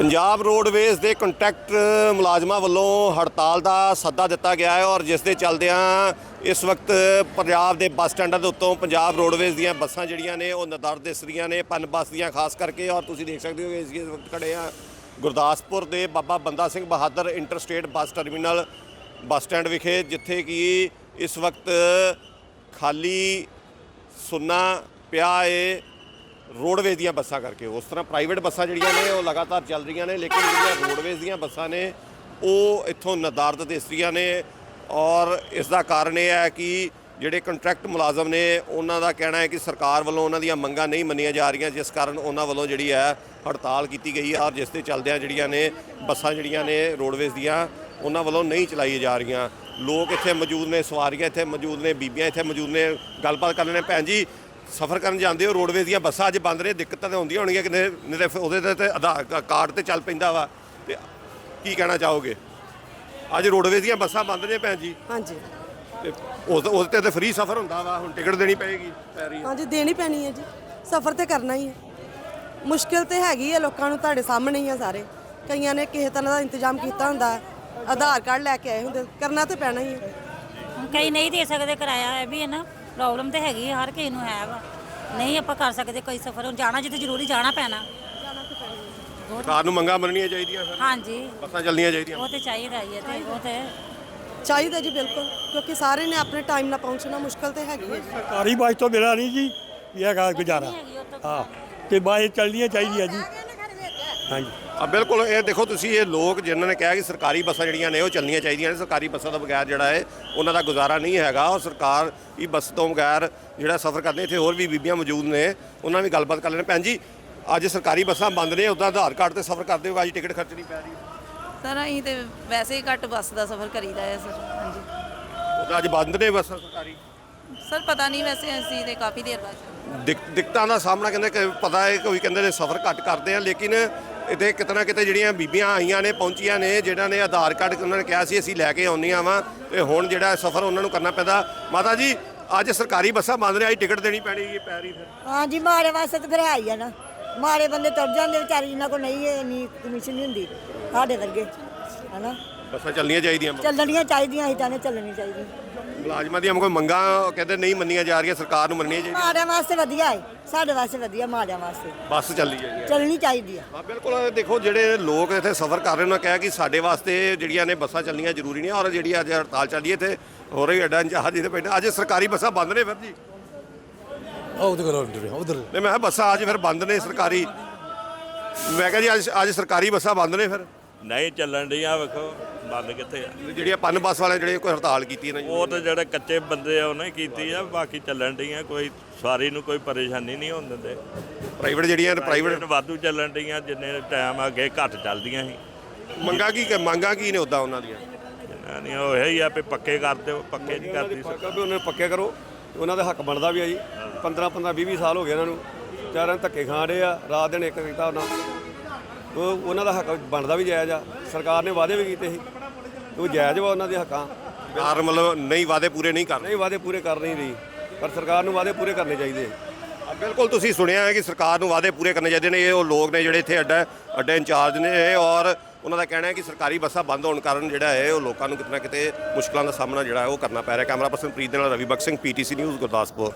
Punjab roadways ਦੇ contract ਮੁਲਾਜ਼ਮਾਂ ਵੱਲੋਂ ਹੜਤਾਲ ਦਾ ਸੱਦਾ ਦਿੱਤਾ ਗਿਆ ਹੈ ਔਰ ਜਿਸ ਦੇ ਚੱਲਦਿਆਂ ਇਸ ਵਕਤ ਪੰਜਾਬ ਦੇ ਬੱਸ ਸਟੈਂਡਾਂ ਦੇ ਉੱਤੋਂ ਪੰਜਾਬ ਰੋਡਵੇਜ਼ ਦੀਆਂ ਬੱਸਾਂ ਜਿਹੜੀਆਂ ਨੇ ਉਹ ਨਦਰ ਦਿਸ ਰਹੀਆਂ ਨੇ, ਪਨ ਬੱਸ ਦੀਆਂ, ਖਾਸ ਕਰਕੇ ਔਰ ਤੁਸੀਂ ਦੇਖ ਸਕਦੇ ਹੋ ਕਿ ਅਸੀਂ ਇਸ ਵਕਤ ਖੜੇ ਆ ਗੁਰਦਾਸਪੁਰ ਦੇ Baba Banda Singh Bahadur interstate bus terminal bus stand ਵਿਖੇ, ਜਿੱਥੇ ਕਿ ਇਸ ਵਕਤ ਖਾਲੀ ਸੁੰਨਾ ਪਿਆ ਏ ਰੋਡਵੇਜ਼ ਦੀਆਂ ਬੱਸਾਂ ਕਰਕੇ। ਉਸ ਤਰ੍ਹਾਂ ਪ੍ਰਾਈਵੇਟ ਬੱਸਾਂ ਜਿਹੜੀਆਂ ਨੇ, ਉਹ ਲਗਾਤਾਰ ਚੱਲ ਰਹੀਆਂ ਨੇ, ਲੇਕਿਨ ਜਿਹੜੀਆਂ ਰੋਡਵੇਜ਼ ਦੀਆਂ ਬੱਸਾਂ ਨੇ, ਉਹ ਇੱਥੋਂ ਨਦਾਰਦ ਦਿਸ ਨੇ ਔਰ ਇਸ ਦਾ ਕਾਰਨ ਇਹ ਹੈ ਕਿ ਜਿਹੜੇ ਕੰਟਰੈਕਟ ਮੁਲਾਜ਼ਮ ਨੇ, ਉਹਨਾਂ ਦਾ ਕਹਿਣਾ ਹੈ ਕਿ ਸਰਕਾਰ ਵੱਲੋਂ ਉਹਨਾਂ ਦੀਆਂ ਮੰਗਾਂ ਨਹੀਂ ਮੰਨੀਆਂ ਜਾ ਰਹੀਆਂ, ਜਿਸ ਕਾਰਨ ਉਹਨਾਂ ਵੱਲੋਂ ਜਿਹੜੀ ਹੈ ਹੜਤਾਲ ਕੀਤੀ ਗਈ ਹੈ ਔਰ ਜਿਸ ਦੇ ਚੱਲਦਿਆਂ ਜਿਹੜੀਆਂ ਨੇ ਬੱਸਾਂ ਜਿਹੜੀਆਂ ਨੇ ਰੋਡਵੇਜ਼ ਦੀਆਂ, ਉਹਨਾਂ ਵੱਲੋਂ ਨਹੀਂ ਚਲਾਈਆਂ ਜਾ ਰਹੀਆਂ। ਲੋਕ ਇੱਥੇ ਮੌਜੂਦ ਨੇ, ਸਵਾਰੀਆਂ ਇੱਥੇ ਮੌਜੂਦ ਨੇ, ਬੀਬੀਆਂ ਇੱਥੇ ਮੌਜੂਦ ਨੇ, ਗੱਲਬਾਤ ਕਰ ਲੈਣੇ ਭੈਣ ਜੀ ਸਫ਼ਰ ਕਰਨ ਜਾਂਦੇ ਹੋ ਰੋਡਵੇਜ਼ ਦੀਆਂ ਬੱਸਾਂ ਅੱਜ ਬੰਦ ਨੇ ਦਿੱਕਤਾਂ ਤਾਂ ਹੁੰਦੀਆਂ ਹੋਣਗੀਆਂ ਕਿ ਫਿਰ ਉਹਦੇ ਤੇ ਆਧਾਰ ਕਾਰਡ ਤੇ ਚੱਲ ਪੈਂਦਾ ਵਾ। ਤੇ ਕੀ ਕਹਿਣਾ ਚਾਹੋਗੇ? ਅੱਜ ਰੋਡਵੇਜ਼ ਦੀਆਂ ਬੱਸਾਂ ਬੰਦ ਨੇ ਭੈਣ ਜੀ। ਹਾਂਜੀ। ਤੇ ਉਸ ਉਹਦੇ ਤੇ ਤਾਂ ਫ੍ਰੀ ਸਫ਼ਰ ਹੁੰਦਾ ਵਾ ਹੁਣ ਟਿਕਟ ਦੇਣੀ ਪਏਗੀ ਪੈ ਰਹੀ ਹੈ। ਹਾਂਜੀ ਦੇਣੀ ਪੈਣੀ ਹੈ ਜੀ। ਸਫ਼ਰ ਤੇ ਕਰਨਾ ਹੀ ਹੈ। ਮੁਸ਼ਕਿਲ ਤੇ ਹੈਗੀ ਹੈ ਲੋਕਾਂ ਨੂੰ ਤੁਹਾਡੇ ਸਾਹਮਣੇ ਹੀ ਆ ਸਾਰੇ। ਕਈਆਂ ਨੇ ਕਿਸੇ ਤਰ੍ਹਾਂ ਦਾ ਇੰਤਜ਼ਾਮ ਕੀਤਾ ਹੁੰਦਾ ਹੈ। ਆਧਾਰ ਕਾਰਡ ਲੈ ਕੇ ਆਏ ਹੁੰਦੇ ਕਰਨਾ ਤੇ ਪੈਣਾ ਹੀ ਹੈ। ਹੁਣ ਕਈ ਨਹੀਂ ਦੇ ਸਕਦੇ ਕਿਰਾਇਆ ਇਹ ਵੀ ਹੈ ਨਾ। ਪ੍ਰੋਬਲਮ ਤੇ ਹੈਗੀ ਹਰ ਕਿਸੇ ਨੂੰ ਹੈ ਵਾ। ਨਹੀਂ ਆਪਾਂ ਕਰ ਸਕਦੇ ਕੋਈ ਸਫ਼ਰ ਹੁਣ ਜਾਣਾ ਜਿੱਥੇ ਜ਼ਰੂਰੀ ਜਾਣਾ ਪੈਣਾ। ਸਰਕਾਰ ਨੂੰ ਮੰਗਾਂ ਮੰਨਣੀਆਂ ਚਾਹੀਦੀਆਂ ਫਿਰ। ਹਾਂਜੀ। ਬੱਸਾਂ ਚੱਲਣੀਆਂ ਚਾਹੀਦੀਆਂ। ਉਹ ਤੇ ਚਾਹੀਦਾ ਹੀ ਹੈ ਤੇ ਉਹ ਤੇ ਚਾਹੀਦਾ ਜੀ ਬਿਲਕੁਲ ਕਿਉਂਕਿ ਸਾਰੇ ਨੇ ਆਪਣੇ ਟਾਈਮ ਨਾਲ ਪਹੁੰਚਣਾ ਮੁਸ਼ਕਿਲ ਤੇ ਹੈਗੀ ਹੈ ਸਰਕਾਰੀ ਬੱਸ ਤੋਂ ਬਿਨਾਂ ਨਹੀਂ ਜੀ ਇਹ ਹੈਗਾ ਗੁਜ਼ਾਰਾ। ਹਾਂ ਤੇ ਬਾਏ ਚੱਲਣੀਆਂ ਚਾਹੀਦੀਆਂ ਜੀ। ਹਾਂਜੀ। ਆ ਬਿਲਕੁਲ ਇਹ ਦੇਖੋ ਤੁਸੀਂ ਇਹ ਲੋਕ ਜਿਨ੍ਹਾਂ ਨੇ ਕਿਹਾ ਕਿ ਸਰਕਾਰੀ ਬੱਸਾਂ ਜਿਹੜੀਆਂ ਨੇ ਉਹ ਚੱਲਣੀਆਂ ਚਾਹੀਦੀਆਂ ਨੇ। ਸਰਕਾਰੀ ਬੱਸਾਂ ਤੋਂ ਬਗੈਰ ਜਿਹੜਾ ਹੈ ਉਹਨਾਂ ਦਾ ਗੁਜ਼ਾਰਾ ਨਹੀਂ ਹੈਗਾ। ਔਰ ਸਰਕਾਰ ਹੀ ਬੱਸ ਤੋਂ ਬਗੈਰ ਜਿਹੜਾ ਸਫ਼ਰ ਕਰਦੇ ਇੱਥੇ ਹੋਰ ਵੀ ਬੀਬੀਆਂ ਮੌਜੂਦ ਨੇ ਉਹਨਾਂ ਵੀ ਗੱਲਬਾਤ ਕਰ ਲੈਣੇ ਭੈਣ ਜੀ ਅੱਜ ਸਰਕਾਰੀ ਬੱਸਾਂ ਬੰਦ ਨੇ ਉਦਾਂ ਆਧਾਰ ਕਾਰਡ ਤੇ ਸਫ਼ਰ ਕਰਦੇ ਹੋ ਅੱਜ ਟਿਕਟ ਖਰਚਣੀ ਪੈ ਰਹੀ ਸਰ ਅਸੀਂ ਤੇ ਵੈਸੇ ਹੀ ਘੱਟ ਬੱਸ ਦਾ ਸਫ਼ਰ ਕਰੀਦਾ ਹੈ ਸਰ। ਹਾਂਜੀ। ਉਦਾਂ ਅੱਜ ਬੰਦ ਨੇ ਬੱਸਾਂ ਸਰਕਾਰੀ? ਸਰ ਪਤਾ ਨਹੀਂ ਵੈਸੇ ਅਸੀਂ ਤੇ ਕਾਫੀ ਦੇਰ ਬਾਅਦ। ਦਿੱਕ- ਦਿੱਕਤਾਂ ਦਾ ਸਾਹਮਣਾ ਕਹਿੰਦੇ ਕਿ ਪਤਾ ਹੈ ਕੋਈ ਕਹਿੰਦੇ ਨੇ ਸਫ਼ਰ ਘੱਟ ਕਰਦੇ ਆ ਲੇਕਿਨ ਇੱਥੇ ਕਿਤੇ ਨਾ ਕਿਤੇ ਜਿਹੜੀਆਂ ਬੀਬੀਆਂ ਆਈਆਂ ਨੇ ਪਹੁੰਚੀਆਂ ਨੇ ਜਿਨ੍ਹਾਂ ਨੇ ਆਧਾਰ ਕਾਰਡ ਉਹਨਾਂ ਨੇ ਕਿਹਾ ਸੀ ਅਸੀਂ ਲੈ ਕੇ ਆਉਂਦੀਆਂ ਵਾਂ ਤੇ ਹੁਣ ਜਿਹੜਾ ਸਫ਼ਰ ਉਹਨਾਂ ਨੂੰ ਕਰਨਾ ਪੈਂਦਾ। ਮਾਤਾ ਜੀ ਅੱਜ ਸਰਕਾਰੀ ਬੱਸਾਂ ਬੰਦ ਨੇ ਅੱਜ ਟਿਕਟ ਦੇਣੀ ਪੈਣੀ ਹੈ ਪੈ ਰਹੀ ਫਿਰ। ਹਾਂਜੀ ਮਾੜੇ ਵਾਸਤੇ ਤਾਂ ਫਿਰ ਹੈ ਹੀ ਆ ਨਾ। ਮਾੜੇ ਬੰਦੇ ਤੁਰ ਜਾਂਦੇ ਵਿਚਾਰੇ ਜਿਨ੍ਹਾਂ ਕੋਲ ਨਹੀਂ ਹੈ ਇੰਨੀ ਕਮਿਸ਼ਨ ਨਹੀਂ ਹੁੰਦੀ ਸਾਡੇ ਵਰਗੇ ਹਨਾ? ਬੱਸਾਂ ਚੱਲਣੀਆਂ ਚਾਹੀਦੀਆਂ। ਚੱਲਣੀਆਂ ਚਾਹੀਦੀਆਂ ਅਸੀਂ ਤਾਂ ਚੱਲਣੀ ਚਾਹੀਦੀ ਮੁਲਾਜ਼ਮਾਂ ਦੀਆਂ ਕੋਈ ਮੰਗਾਂ ਕਹਿੰਦੇ ਨਹੀਂ ਮੰਨੀਆਂ ਜਾ ਰਹੀਆਂ ਸਰਕਾਰ ਨੂੰ ਮੰਨਣੀਆਂ ਚਾਹੀਦੀਆਂ ਮਾੜਿਆਂ ਵਾਸਤੇ ਵਧੀਆ ਹੈ ਸਾਡੇ ਵਾਸਤੇ ਵਧੀਆ ਮਾੜਿਆਂ ਵਾਸਤੇ। ਬੱਸ ਚੱਲੀ ਹੈ। ਚੱਲਣੀ ਚਾਹੀਦੀ ਆ ਹਾਂ ਬਿਲਕੁਲ ਇਹ ਦੇਖੋ ਜਿਹੜੇ ਲੋਕ ਇੱਥੇ ਸਫ਼ਰ ਕਰ ਰਹੇ ਉਹਨਾਂ ਕਿਹਾ ਕਿ ਸਾਡੇ ਵਾਸਤੇ ਜਿਹੜੀਆਂ ਨੇ ਬੱਸਾਂ ਚੱਲਣੀਆਂ ਜ਼ਰੂਰੀ ਨਹੀਂ ਔਰ ਜਿਹੜੀ ਅੱਜ ਹੜਤਾਲ ਚੱਲੀ ਹੈ ਇੱਥੇ ਹੋ ਰਹੀ ਅੱਡਾ ਜਹਾਜ਼ ਜਿਹਦੇ ਬੈਠੇ। ਅੱਜ ਸਰਕਾਰੀ ਬੱਸਾਂ ਬੰਦ ਨੇ ਫਿਰ ਜੀ? ਉਧਰ ਕਰੋ ਉਧਰ। ਨਹੀਂ ਮੈਂ ਕਿਹਾ ਬੱਸਾਂ ਅੱਜ ਫਿਰ ਬੰਦ ਨੇ ਸਰਕਾਰੀ। ਮੈਂ ਕਿਹਾ ਜੀ ਅੱਜ ਅੱਜ ਸਰਕਾਰੀ ਬੱਸਾਂ ਬੰਦ ਨੇ ਫਿਰ? ਨਹੀਂ ਚੱਲਣ ਡੀਆਂ ਵੇਖੋ ਬੰਦ ਕਿੱਥੇ ਆ। ਜਿਹੜੀਆਂ ਪੰਨ ਬੱਸ ਵਾਲੇ ਜਿਹੜੇ ਕੋਈ ਹੜਤਾਲ ਕੀਤੀ ਇਹਨਾਂ ਉਹ ਤਾਂ ਜਿਹੜੇ ਕੱਚੇ ਬੰਦੇ ਆ ਉਹਨੇ ਕੀਤੀ ਆ ਬਾਕੀ ਚੱਲਣ ਡੀਆਂ ਕੋਈ ਸਵਾਰੀ ਨੂੰ ਕੋਈ ਪਰੇਸ਼ਾਨੀ ਨਹੀਂ ਹੋਣ ਦਿੰਦੇ। ਪ੍ਰਾਈਵੇਟ ਜਿਹੜੀਆਂ ਪ੍ਰਾਈਵੇਟ ਪ੍ਰਾਈਵੇਟ ਵਾਧੂ ਚੱਲਣ ਡੀਆਂ ਜਿੰਨੇ ਟਾਈਮ ਅੱਗੇ ਘੱਟ ਚੱਲਦੀਆਂ ਸੀ। ਮੰਗਾ ਕੀ ਮੰਗਾ ਕੀ ਨੇ ਉਦਾਂ ਉਹਨਾਂ ਦੀਆਂ? ਇਹਨਾਂ ਨੇ ਉਹ ਇਹੀ ਆ ਵੀ ਪੱਕੇ ਕਰ ਦਿਓ ਪੱਕੇ ਨਹੀਂ ਕਰਦੀ ਸਰਕਾਰ। ਵੀ ਉਹਨਾਂ ਪੱਕੇ ਕਰੋ ਉਹਨਾਂ ਦਾ ਹੱਕ ਬਣਦਾ ਵੀ ਆ ਜੀ। 15 15 20 20 ਸਾਲ ਹੋ ਗਏ ਇਹਨਾਂ ਨੂੰ। ਚਾਰਾਂ ਧੱਕੇ ਖਾਣ ਰਹੇ ਆ ਰਾਤ ਦਿਨ ਇੱਕ ਕੀਤਾ ਉਹਨਾਂ ਉਹ ਉਹਨਾਂ ਦਾ ਹੱਕ ਬਣਦਾ ਵੀ ਜਾਇਜ਼ ਆ। ਸਰਕਾਰ ਨੇ ਵਾਅਦੇ ਵੀ ਕੀਤੇ ਸੀ। ਉਹ ਜਾਇਜ਼ ਵਾ ਉਹਨਾਂ ਦੇ ਹੱਕਾਂ। ਸਰਕਾਰ ਮਤਲਬ ਨਹੀਂ ਵਾਅਦੇ ਪੂਰੇ ਨਹੀਂ ਕਰ ਰਹੀ ਨਹੀਂ ਵਾਅਦੇ ਪੂਰੇ ਕਰ ਨਹੀਂ ਰਹੀ। ਪਰ ਸਰਕਾਰ ਨੂੰ ਵਾਅਦੇ ਪੂਰੇ ਕਰਨੇ ਚਾਹੀਦੇ ਆ, ਬਿਲਕੁਲ ਤੁਸੀਂ ਸੁਣਿਆ ਹੈ ਕਿ ਸਰਕਾਰ ਨੂੰ ਵਾਅਦੇ ਪੂਰੇ ਕਰਨੇ ਚਾਹੀਦੇ ਨੇ। ਇਹ ਉਹ ਲੋਕ ਨੇ ਜਿਹੜੇ ਇੱਥੇ ਅੱਡਾ ਅੱਡਾ ਇੰਚਾਰਜ ਨੇ ਇਹ ਔਰ ਉਹਨਾਂ ਦਾ ਕਹਿਣਾ ਹੈ ਕਿ ਸਰਕਾਰੀ ਬੱਸਾਂ ਬੰਦ ਹੋਣ ਕਾਰਨ ਜਿਹੜਾ ਹੈ ਉਹ ਲੋਕਾਂ ਨੂੰ ਕਿਤੇ ਨਾ ਕਿਤੇ ਮੁਸ਼ਕਲਾਂ ਦਾ ਸਾਹਮਣਾ ਜਿਹੜਾ ਹੈ ਉਹ ਕਰਨਾ ਪੈ ਰਿਹਾ। ਕੈਮਰਾ ਪਰਸਨ ਪ੍ਰੀਤ ਦੇ ਨਾਲ ਰਵੀ ਬਖਸ਼ ਸਿੰਘ ਪੀਟੀਸੀ ਨਿਊਜ਼ ਗੁਰਦਾਸਪੁਰ।